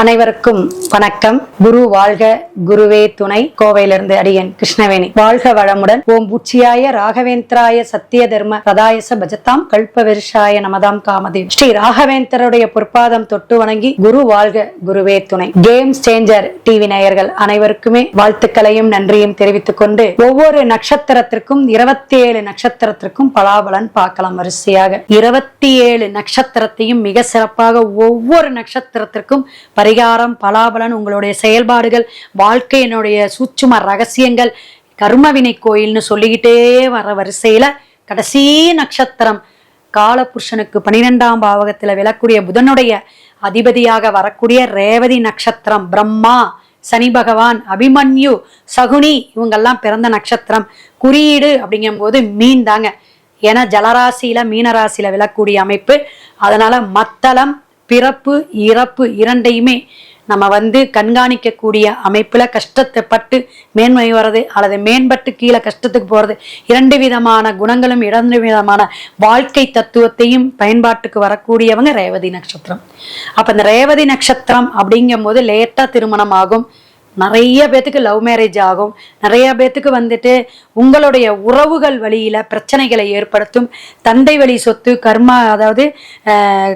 அனைவருக்கும் வணக்கம். குரு வாழ்க குருவே துணை. கோவையிலிருந்து அடியன் கிருஷ்ணவேணி. வாழ்க வளமுடன். ஓம் உச்சியாய ராகவேந்திராய சத்திய தர்ம ரதாயச பஜத்தாம் கல்ப விருஷாய நமதாம் காமதே ஸ்ரீ ராகவேந்தருடைய பொற்பாதம் தொட்டு வணங்கி குரு வாழ்க குருவே துணை. கேம் சேஞ்சர் டிவி நேயர்கள் அனைவருக்குமே வாழ்த்துக்களையும் நன்றியும் தெரிவித்துக் கொண்டு ஒவ்வொரு நட்சத்திரத்திற்கும் இருபத்தி ஏழு நட்சத்திரத்திற்கும் பலாபலன் பார்க்கலாம் வரிசையாக. இருபத்தி ஏழு நட்சத்திரத்தையும் மிக சிறப்பாக ஒவ்வொரு நட்சத்திரத்திற்கும் பரி பரிகாரம் பலாபலன் உங்களுடைய செயல்பாடுகள் வாழ்க்கையினுடைய சூட்சும ரகசியங்கள் கர்மவினை கோயில்னு சொல்லிக்கிட்டே வர வரிசையில கடைசி நட்சத்திரம் காலபுருஷனுக்கு பனிரெண்டாம் பாவகத்தில் விழக்கூடிய புதனுடைய அதிபதியாக வரக்கூடிய ரேவதி நட்சத்திரம் பிரம்மா சனி பகவான் அபிமன்யு சகுனி இவங்கெல்லாம் பிறந்த நட்சத்திரம். குறியீடு அப்படிங்கும்போது மீன் தாங்க. ஏன்னா ஜலராசியில மீனராசியில விழக்கூடிய அமைப்பு. அதனால மத்தளம் பிறப்பு இறப்பு இரண்டையுமே நம்ம வந்து கண்காணிக்கக்கூடிய அமைப்புல கஷ்டத்தை பட்டு மேன்மை வர்றது அல்லது மேம்பட்டு கீழே கஷ்டத்துக்கு போறது இரண்டு விதமான குணங்களும் இரண்டு விதமான வாழ்க்கை தத்துவத்தையும் பயன்பாட்டுக்கு வரக்கூடியவங்க ரேவதி நட்சத்திரம். அப்போ இந்த ரேவதி நட்சத்திரம் அப்படிங்கும் போது லேட்டா திருமணம் ஆகும் நிறைய பேத்துக்கு லவ் மேரேஜ் ஆகும். நிறைய பேத்துக்கு வந்துட்டு உங்களுடைய உறவுகள் வழியில் பிரச்சனைகளை ஏற்படுத்தும். தந்தை வழி சொத்து கர்மா அதாவது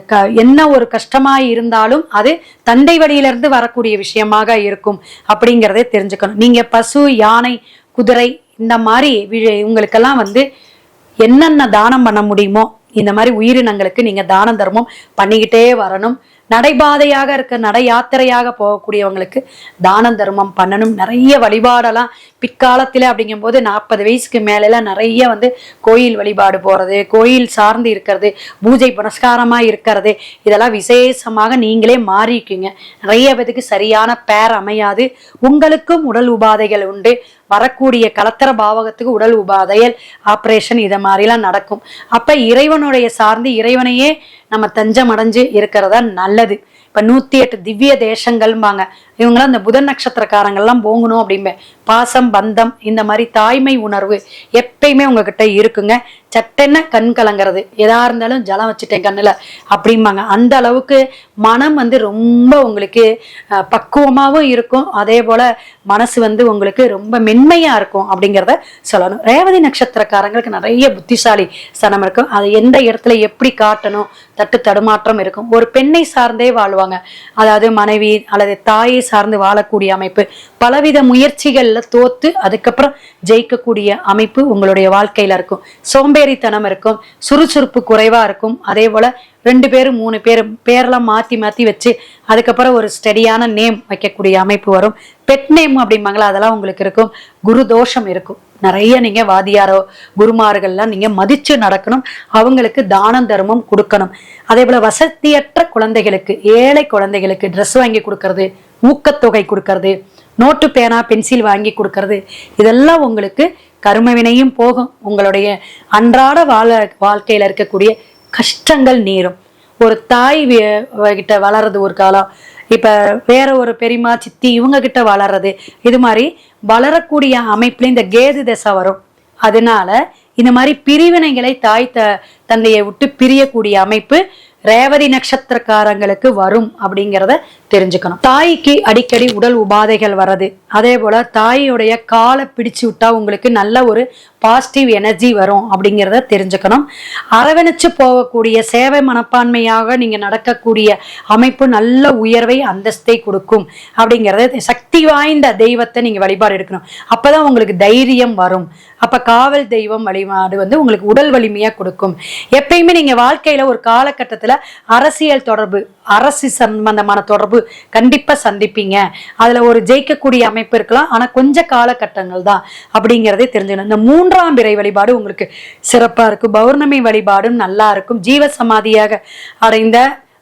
க- என்ன ஒரு கஷ்டமாக இருந்தாலும் அது தந்தை வழியிலிருந்து வரக்கூடிய விஷயமாக இருக்கும் அப்படிங்கிறதே தெரிஞ்சுக்கணும். நீங்கள் பசு யானை குதிரை இந்த மாதிரி வி- உங்களுக்கெல்லாம் வந்து என்னென்ன தானம் பண்ண முடியுமோ இந்த மாதிரி உயிரினங்களுக்கு நீங்கள் தான தர்மம் பண்ணிக்கிட்டே வரணும். நடைபாதையாக இருக்க நடை யாத்திரையாக போகக்கூடியவங்களுக்கு தானம் தர்மம் பண்ணணும். நிறைய வழிபாடெல்லாம் பிற்காலத்தில் அப்படிங்கும்போது நாற்பது வயசுக்கு மேலெல்லாம் நிறைய வந்து கோயில் வழிபாடு போகிறது கோயில் சார்ந்து இருக்கிறது பூஜை புனஸ்காரமாக இருக்கிறது. இதெல்லாம் விசேஷமாக நீங்களே மாறிக்குங்க. நிறைய பேத்துக்கு சரியான பேர் அமையாது. உங்களுக்கும் உடல் உபாதைகள் உண்டு. வரக்கூடிய கலத்தர பாவகத்துக்கு உடல் உபாதையல் ஆப்ரேஷன் இதை மாதிரிலாம் நடக்கும். அப்போ இறைவனுடைய சார்ந்து இறைவனையே நம்ம தஞ்சம் அடைஞ்சு இருக்கிறதா நல்லது. இப்போ நூற்றி எட்டு திவ்ய தேசங்கள்பாங்க இவங்களாம் இந்த புதன் நட்சத்திரக்காரங்கள்லாம் போங்கணும் அப்படிம்பேன். பாசம் பந்தம் இந்த மாதிரி தாய்மை உணர்வு எப்பயுமே உங்ககிட்ட இருக்குங்க. சட்டென்ன கண் கலங்கிறது. எதா இருந்தாலும் ஜலம் வச்சுட்டேன் கண்ணுல. அப்படிம்பாங்க. அந்த அளவுக்கு மனம் வந்து ரொம்ப உங்களுக்கு பக்குவமாகவும் பக்குவமாவும் இருக்கும். அதே போல மனசு வந்து உங்களுக்கு ரொம்ப மென்மையா இருக்கும் அப்படிங்கிறத சொல்லணும். ரேவதி நட்சத்திரக்காரங்களுக்கு நிறைய புத்திசாலி சனம் இருக்கும். அது எந்த இடத்துல எப்படி காட்டணும் தட்டு தடுமாற்றம் இருக்கும். ஒரு பெண்ணை சார்ந்தே வாழ்வாங்க. அதாவது மனைவி அல்லது தாயை சார்ந்து வாழக்கூடிய அமைப்பு. பலவித முயற்சிகள்ல தோத்து அதுக்கப்புறம் ஜெயிக்கக்கூடிய அமைப்பு உங்களுடைய வாழ்க்கையில இருக்கும். சோம்பே சோம்பேறித்தனம் இருக்கும் சுறுசுறுப்பு குறைவா இருக்கும். அதே போல ரெண்டு பேரும் மூணு பேர் பேரெல்லாம் மாத்தி மாத்தி வச்சு அதுக்கப்புறம் ஒரு ஸ்டெடியான நேம் வைக்கக்கூடிய அமைப்பு வரும். பெட் நேம் அப்படிம்பாங்களா அதெல்லாம் உங்களுக்கு இருக்கும். குரு தோஷம் இருக்கும். நிறைய நீங்க வாதியாரோ குருமார்கள்லாம் நீங்க மதிச்சு நடக்கணும். அவங்களுக்கு தானம் தர்மம் கொடுக்கணும். அதே போல வசதியற்ற குழந்தைகளுக்கு ஏழை குழந்தைகளுக்கு ட்ரெஸ் வாங்கி கொடுக்கறது ஊக்கத்தொகை கொடுக்கறது நோட்டு பேனா பென்சில் வாங்கி கொடுக்கறது. இதெல்லாம் உங்களுக்கு கருமவினையும் போகும். உங்களுடைய அன்றாட வாழ வாழ்க்கையில இருக்கக்கூடிய கஷ்டங்கள் நீரும். ஒரு தாய் கிட்ட வளர்றது ஒரு காலம். இப்போ வேற ஒரு பெரியமா சித்தி இவங்க கிட்ட வளர்றது. இது மாதிரி வளரக்கூடிய அமைப்புல இந்த கேது தசை வரும். அதனால இந்த மாதிரி பிரிவினைகளை தாய் த தந்தையை விட்டு பிரியக்கூடிய அமைப்பு ரேவதி நட்சத்திரக்காரங்களுக்கு வரும் அப்படிங்கிறத தெரிஞ்சுக்கணும். தாய்க்கு அடிக்கடி உடல் உபாதைகள் வர்றது. அதே போல தாயுடைய காலை பிடிச்சு விட்டா உங்களுக்கு நல்ல ஒரு பாசிட்டிவ் எனர்ஜி வரும் அப்படிங்கிறத தெரிஞ்சுக்கணும். அரவணைச்சு போகக்கூடிய சேவை மனப்பான்மையாக நீங்க நடக்கக்கூடிய அமைப்பு நல்ல உயர்வை அந்தஸ்தை கொடுக்கும் அப்படிங்கிறத சக்தி வாய்ந்த தெய்வத்தை நீங்க வழிபாடு எடுக்கணும். அப்பதான் உங்களுக்கு தைரியம் வரும். அப்ப காவல் தெய்வம் வழிபாடு வந்து உங்களுக்கு உடல் வலிமையா கொடுக்கும். எப்பயுமே நீங்க வாழ்க்கையில ஒரு காலகட்டத்துல அரசியல் தொடர்பு அரசு சம்பந்தமான தொடர்பு கண்டிப்பாக சந்திப்பீங்க. அதுல ஒரு ஜெயிக்கக்கூடிய அமைப்பு இருக்கலாம். ஆனால் கொஞ்ச காலகட்டங்கள் தான் அப்படிங்கிறதே தெரிஞ்சுக்கணும். இந்த மூன்றாம் பிறை வழிபாடு உங்களுக்கு சிறப்பாக இருக்கும். பௌர்ணமி வழிபாடும் நல்லா இருக்கும். ஜீவ சமாதியாக அடைந்த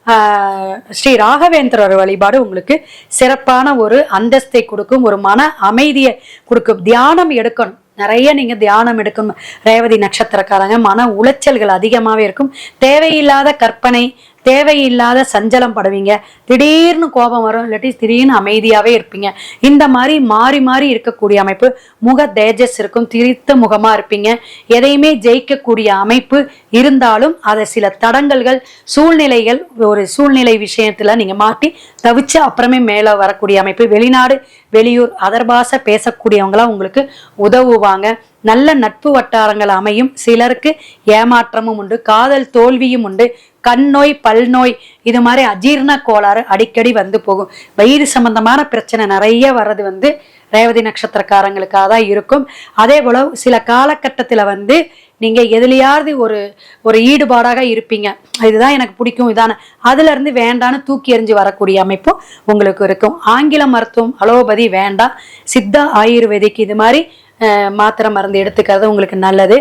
ஆஹ், ஸ்ரீ ராகவேந்திரர் வழிபாடு உங்களுக்கு சிறப்பான ஒரு அந்தஸ்தை கொடுக்கும். ஒரு மன அமைதியை கொடுக்கும். தியானம் எடுக்கணும். நிறைய நீங்கள் தியானம் எடுக்கணும் ரேவதி நட்சத்திரக்காரங்க மன உளைச்சல்கள் அதிகமாகவே இருக்கும். தேவையில்லாத கற்பனை தேவையில்லாத சஞ்சலம் படுவீங்க. திடீர்னு கோபம் வரும் இல்லாட்டி திடீர்னு அமைதியாகவே இருப்பீங்க. இந்த மாதிரி மாறி மாறி இருக்கக்கூடிய அமைப்பு முக தேஜஸ் இருக்கும் திரித்த முகமாக இருப்பீங்க. எதையுமே ஜெயிக்கக்கூடிய அமைப்பு இருந்தாலும் அதை சில தடங்கல்கள் சூழ்நிலைகள் ஒரு சூழ்நிலை விஷயத்துல நீங்கள் மாட்டி தவிச்சு அப்புறமே மேலே வரக்கூடிய அமைப்பு வெளிநாடு வெளியூர் அதர்பாச பேசக்கூடியவங்களாம் உங்களுக்கு உதவுவாங்க. நல்ல நட்பு வட்டாரங்கள் அமையும். சிலருக்கு ஏமாற்றமும் உண்டு காதல் தோல்வியும் உண்டு. கண் நோய் பல் நோய் இது மாதிரி அஜீரண கோளாறு அடிக்கடி வந்து போகும். வயிறு சம்பந்தமான பிரச்சனை நிறைய வர்றது வந்து ரேவதி நட்சத்திரக்காரங்களுக்காக தான் இருக்கும். அதே போல சில காலகட்டத்தில் வந்து நீங்கள் எதுலையாவது ஒரு ஒரு ஈடுபாடாக இருப்பீங்க. இதுதான் எனக்கு பிடிக்கும் இதான. அதுலேருந்து வேண்டான்னு தூக்கி எறிஞ்சு வரக்கூடிய அமைப்பும் உங்களுக்கு இருக்கும். ஆங்கில மருத்துவம் அலோபதி வேண்டாம். சித்தா ஆயுர்வேதிக் இது மாதிரி மாத்திரை மருந்து எடுத்துக்கிறது உங்களுக்கு நல்லது.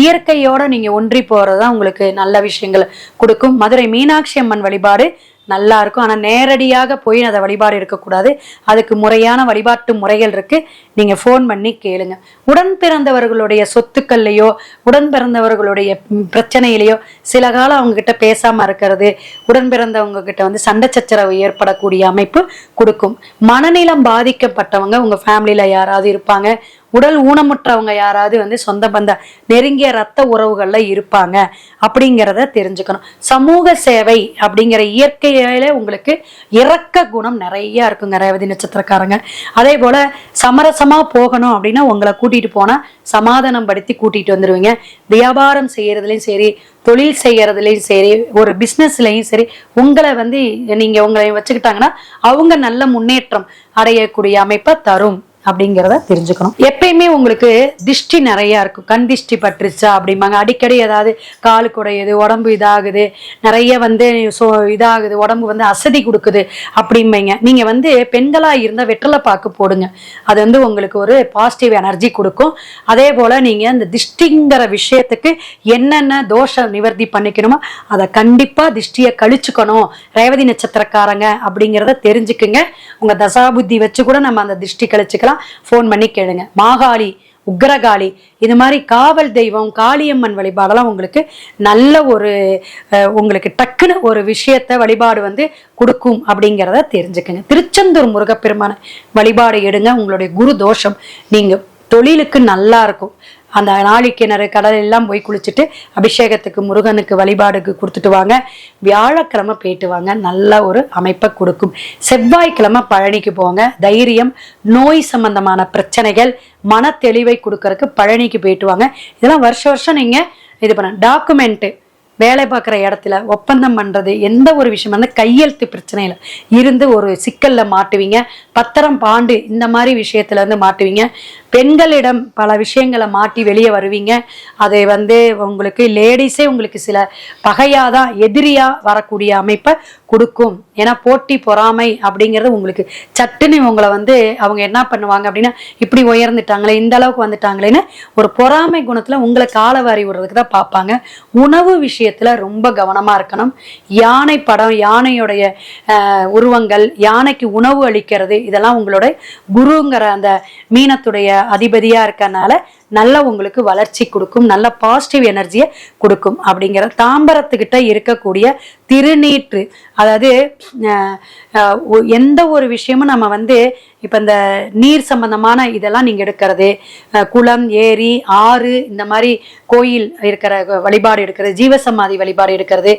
இயற்கையோட நீங்க ஒன்றி போறதுதான் உங்களுக்கு நல்ல விஷயங்கள் கொடுக்கும். மதுரை மீனாட்சி அம்மன் வழிபாடு நல்லா இருக்கும். ஆனா நேரடியாக போய் அதை வழிபாடு இருக்கக்கூடாது. அதுக்கு முறையான வழிபாட்டு முறைகள் இருக்கு. நீங்க ஃபோன் பண்ணி கேளுங்க. உடன் பிறந்தவர்களுடைய சொத்துக்கள்லையோ உடன் பிறந்தவர்களுடைய பிரச்சனையிலையோ சில காலம் அவங்க கிட்ட பேசாம இருக்கிறது உடன் பிறந்தவங்க கிட்ட வந்து சண்டை சச்சரவு ஏற்படக்கூடிய அமைப்பு கொடுக்கும். மனநிலம் பாதிக்கப்பட்டவங்க உங்க ஃபேமிலியில யாராவது இருப்பாங்க. உடல் ஊனமுற்றவங்க யாராவது வந்து சொந்த பந்த நெருங்கிய ரத்த உறவுகள்ல இருப்பாங்க அப்படிங்கிறத தெரிஞ்சுக்கணும். சமூக சேவை அப்படிங்கிற இயற்கையில உங்களுக்கு இறக்க குணம் நிறைய இருக்குங்க ரேவதி நட்சத்திரக்காரங்க. அதே போல சமரசமா போகணும் அப்படின்னா உங்களை கூட்டிட்டு போனா சமாதானம் படுத்தி கூட்டிட்டு வந்துருவீங்க. வியாபாரம் செய்யறதுலயும் சரி தொழில் செய்யறதுலயும் சரி ஒரு பிசினஸ்லயும் சரி உங்களை வந்து நீங்க உங்களை வச்சுக்கிட்டாங்கன்னா அவங்க நல்ல முன்னேற்றம் அடையக்கூடிய அமைப்பை தரும். அப்படிங்கிறத தெரிஞ்சுக்கணும். எப்பயுமே உங்களுக்கு திஷ்டி நிறைய இருக்கும். கண் திஷ்டி பட்டுருச்சா அப்படிம்பாங்க. அடிக்கடி ஏதாவது காலு குடையுது உடம்பு இதாகுது நிறைய வந்து சோ இதாகுது உடம்பு வந்து அசதி கொடுக்குது அப்படிம்பீங்க. நீங்க வந்து பெண்களா இருந்தால் வெற்றலை பாக்கு போடுங்க. அது வந்து உங்களுக்கு ஒரு பாசிட்டிவ் எனர்ஜி கொடுக்கும். அதே போல நீங்க இந்த திஷ்டிங்கிற விஷயத்துக்கு என்னென்ன தோஷ நிவர்த்தி பண்ணிக்கணுமோ அதை கண்டிப்பா திஷ்டியை கழிச்சுக்கணும். ரேவதி நட்சத்திரக்காரங்க அப்படிங்கிறத தெரிஞ்சுக்குங்க. உங்க தசாபுத்தி வச்சு கூட நம்ம அந்த திஷ்டி கழிச்சுக்கலாம். ஃபோன் பண்ணி கேளுங்க. மாகாளி உக்ரகாளி இது மாதிரி காவல் தெய்வம் காளியம்மன் வழிபாடெல்லாம் உங்களுக்கு நல்ல ஒரு உங்களுக்கு டக்குன்னு ஒரு விஷயத்த வழிபாடு வந்து கொடுக்கும் அப்படிங்கிறத தெரிஞ்சுக்கங்க. திருச்செந்தூர் முருகப்பெருமான வழிபாடு எடுங்க. உங்களுடைய குரு தோஷம் நீங்க தொழிலுக்கு நல்லா இருக்கும். அந்த நாளிக்கிணறு கடல் எல்லாம் போய் குளிச்சுட்டு அபிஷேகத்துக்கு முருகனுக்கு வழிபாடுக்கு கொடுத்துட்டு வாங்க. வியாழக்கிழமை போயிட்டு வாங்க. நல்ல ஒரு அமைப்பை கொடுக்கும். செவ்வாய்க்கிழமை பழனிக்கு போங்க. தைரியம் நோய் சம்பந்தமான பிரச்சனைகள் மன தெளிவை கொடுக்கறதுக்கு பழனிக்கு போயிட்டு வாங்க. இதெல்லாம் வருஷ வருஷம் நீங்கள் இது பண்ண டாக்குமெண்ட்டு வேலை பார்க்குற இடத்துல ஒப்பந்தம் பண்ணுறது எந்த ஒரு விஷயம் வந்து கையெழுத்து பிரச்சனையில் இருந்து ஒரு சிக்கலில் மாட்டுவீங்க. பத்திரம் பாண்டு இந்த மாதிரி விஷயத்தில் வந்து மாட்டுவீங்க. பெண்களிடம் பல விஷயங்களை மாட்டி வெளியே வருவீங்க. அதை வந்து உங்களுக்கு லேடிஸே உங்களுக்கு சில பகையாக தான் எதிரியாக வரக்கூடிய அமைப்பை கொடுக்கும். ஏன்னா போட்டி பொறாமை அப்படிங்கிறது உங்களுக்கு சட்டுன்னு உங்களை வந்து அவங்க என்ன பண்ணுவாங்க அப்படின்னா இப்படி உயர்ந்துட்டாங்களே இந்த அளவுக்கு வந்துட்டாங்களேன்னு ஒரு பொறாமை குணத்தில் உங்களை காலவாரி விடுறதுக்கு தான் பார்ப்பாங்க. உணவு விஷயத்தில் ரொம்ப கவனமாக இருக்கணும். யானை படம் யானையுடைய உருவங்கள் யானைக்கு உணவு அளிக்கிறது இதெல்லாம் உங்களோட குருங்கிற அந்த மீனத்துடைய அதிபதியாக இருக்கனால நல்ல உங்களுக்கு வளர்ச்சி கொடுக்கும் நல்ல பாசிட்டிவ் எனர்ஜியை கொடுக்கும் அப்படிங்கிற தாம்பரத்துக்கிட்ட இருக்கக்கூடிய திருநீற்று. அதாவது எந்த ஒரு விஷயமும் நம்ம வந்து இப்போ இந்த நீர் சம்பந்தமான இதெல்லாம் நீங்கள் எடுக்கிறது குளம் ஏரி ஆறு இந்த மாதிரி கோயில் இருக்கிற வழிபாடு எடுக்கிறது ஜீவசமாதி வழிபாடு எடுக்கிறது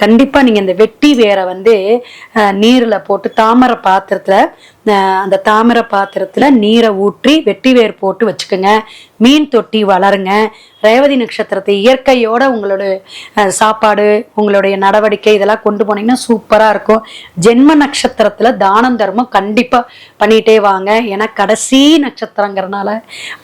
கண்டிப்பாக நீங்கள் இந்த வெட்டி வேரை வந்து நீரில் போட்டு தாமரை பாத்திரத்தில் அந்த தாமரை பாத்திரத்தில் நீரை ஊற்றி வெட்டி வேர் போட்டு வச்சுக்கோங்க. மீன் தொட்டி வளருங்க. ரேவதி நட்சத்திரத்தை இயற்கையோட உங்களோட சாப்பாடு உங்களுடைய நடவடிக்கை இதெல்லாம் கொண்டு போனீங்கன்னா சூப்பராக இருக்கும். ஜென்ம நட்சத்திரத்தில் தானம் தர்மம் கண்டிப்பாக பண்ணிகிட்டே வாங்க. ஏன்னா கடைசி நட்சத்திரங்கிறனால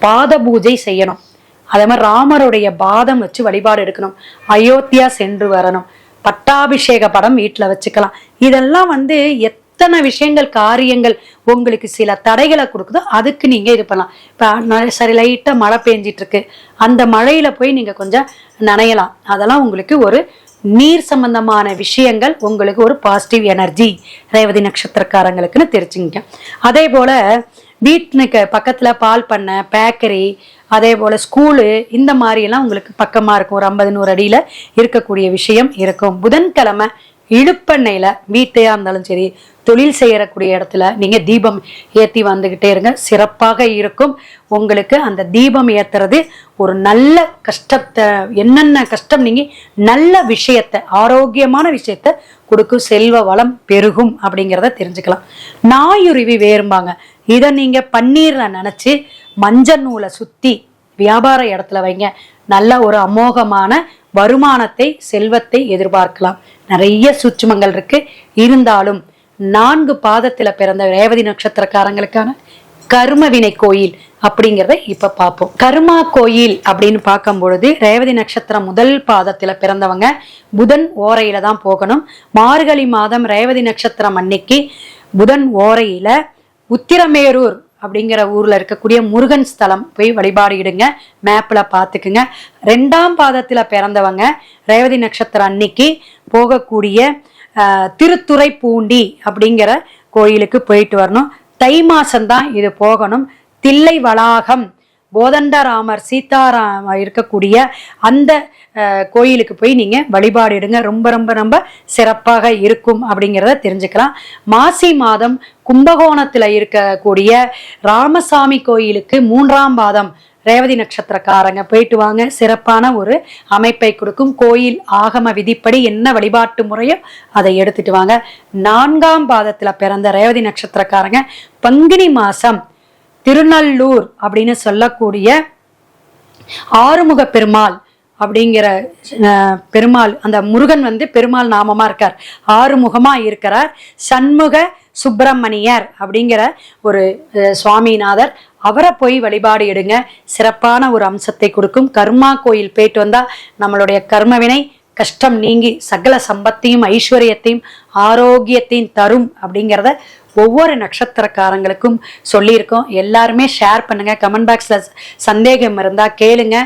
பாத பூஜை செய்யணும். அதே மாதிரி ராமருடைய பாதம் வச்சு வழிபாடு எடுக்கணும். அயோத்தியா சென்று வரணும். பட்டாபிஷேக படம் வீட்டில் வச்சுக்கலாம். இதெல்லாம் வந்து எத்தனை விஷயங்கள் காரியங்கள் உங்களுக்கு சில தடைகளை கொடுக்குதோ அதுக்கு நீங்கள் இது பண்ணலாம். இப்போ சரி லைட்டாக மழை பெஞ்சிட்டு இருக்கு அந்த மழையில போய் நீங்கள் கொஞ்சம் நனையலாம். அதெல்லாம் உங்களுக்கு ஒரு நீர் சம்பந்தமான விஷயங்கள் உங்களுக்கு ஒரு பாசிட்டிவ் எனர்ஜி ரேவதி நட்சத்திரக்காரங்களுக்குன்னு தெரிஞ்சுங்க அதே போல வீட்டுக்கு பக்கத்தில் பால் பண்ணை பேக்கரி அதே போல் ஸ்கூலு இந்த மாதிரி எல்லாம் உங்களுக்கு பக்கமாக இருக்கும். ஒரு ஐம்பது நூறு அடியில் இருக்கக்கூடிய விஷயம் இருக்கும். புதன்கிழமை இழுப்பெண்ணையில் வீட்டையாக இருந்தாலும் சரி தொழில் செய்யக்கூடிய இடத்துல நீங்கள் தீபம் ஏற்றி வந்துக்கிட்டே இருங்க. சிறப்பாக இருக்கும். உங்களுக்கு அந்த தீபம் ஏத்துறது ஒரு நல்ல கஷ்டத்தை என்னென்ன கஷ்டம் நீங்கள் நல்ல விஷயத்தை ஆரோக்கியமான விஷயத்த கொடுக்கும். செல்வ வளம் பெருகும் அப்படிங்கிறத தெரிஞ்சுக்கலாம். நாயுருவி வேறும்பாங்க. இதை நீங்கள் பன்னீரில் நினச்சி மஞ்சள் நூலை சுற்றி வியாபார இடத்துல வைங்க. நல்ல ஒரு அமோகமான வருமானத்தை செல்வத்தை எதிர்பார்க்கலாம். நிறைய சூட்சுமங்கள் இருக்கு. இருந்தாலும் நான்கு பாதத்தில் பிறந்த ரேவதி நட்சத்திரக்காரங்களுக்கான கர்மவினை கோயில் அப்படிங்கிறத இப்ப பார்ப்போம். கர்மா கோயில் அப்படின்னு பார்க்கும் பொழுது ரேவதி நட்சத்திரம் முதல் பாதத்துல பிறந்தவங்க புதன் ஓரையில தான் போகணும். மார்கழி மாதம் ரேவதி நட்சத்திரம் அன்னைக்கு புதன் ஓரையில உத்திரமேரூர் அப்படிங்கிற ஊரில் இருக்கக்கூடிய முருகன் ஸ்தலம் போய் வழிபாடிடுங்க. மேப்பில் பார்த்துக்குங்க. ரெண்டாம் பாதத்தில் பிறந்தவங்க ரேவதி நட்சத்திரம் அன்னைக்கு போகக்கூடிய திருத்துறை பூண்டி அப்படிங்கிற கோயிலுக்கு போயிட்டு வரணும். தை மாசம்தான் இது போகணும். தில்லை வளாகம் கோதண்டராமர் சீதாராம இருக்கக்கூடிய அந்த கோயிலுக்கு போய் நீங்கள் வழிபாடிடுங்க. ரொம்ப ரொம்ப ரொம்ப சிறப்பாக இருக்கும் அப்படிங்கிறத தெரிஞ்சுக்கலாம். மாசி மாதம் கும்பகோணத்தில் இருக்கக்கூடிய ராமசாமி கோயிலுக்கு மூன்றாம் பாதம் ரேவதி நட்சத்திரக்காரங்க போயிட்டு வாங்க. சிறப்பான ஒரு அமைப்பை கொடுக்கும். கோயில் ஆகம விதிப்படி என்ன வழிபாட்டு முறையோ அதை எடுத்துட்டு வாங்க. நான்காம் பாதத்தில் பிறந்த ரேவதி நட்சத்திரக்காரங்க பங்குனி மாதம் திருநல்லூர் அப்படின்னு சொல்லக்கூடிய ஆறுமுக பெருமாள் அப்படிங்கிற அஹ், பெருமாள் அந்த முருகன் வந்து பெருமாள் நாமமா இருக்கார். ஆறுமுகமா இருக்கிறார். சண்முக சுப்பிரமணியர் அப்படிங்கிற ஒரு சுவாமிநாதர். அவரை போய் வழிபாடு எடுங்க. சிறப்பான ஒரு அம்சத்தை கொடுக்கும். கர்மா கோயில் போயிட்டு வந்தா நம்மளுடைய கர்மவினை கஷ்டம் நீங்கி சகல சம்பத்தையும் ஐஸ்வர்யத்தையும் ஆரோக்கியத்தையும் தரும் அப்படிங்கிறத ஒவ்வொரு நட்சத்திரக்காரங்களுக்கும் சொல்லியிருக்கோம். எல்லாருமே ஷேர் பண்ணுங்க. கமெண்ட் பாக்ஸில் சந்தேகம் இருந்தால் கேளுங்க.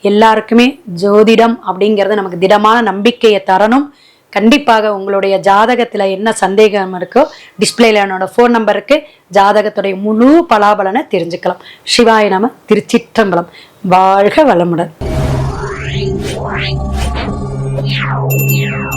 எல்லாருக்குமே ஜோதிடம் அப்படிங்கிறது நமக்கு திடமான நம்பிக்கையை தரணும். கண்டிப்பாக உங்களுடைய ஜாதகத்தில் என்ன சந்தேகம் இருக்கோ டிஸ்பிளேல என்னோட ஃபோன் நம்பருக்கு ஜாதகத்துடைய முழு பலாபலனை தெரிஞ்சுக்கலாம். சிவாய நம திருச்சிற்றம்பலம். வாழ்க வளமுடன்.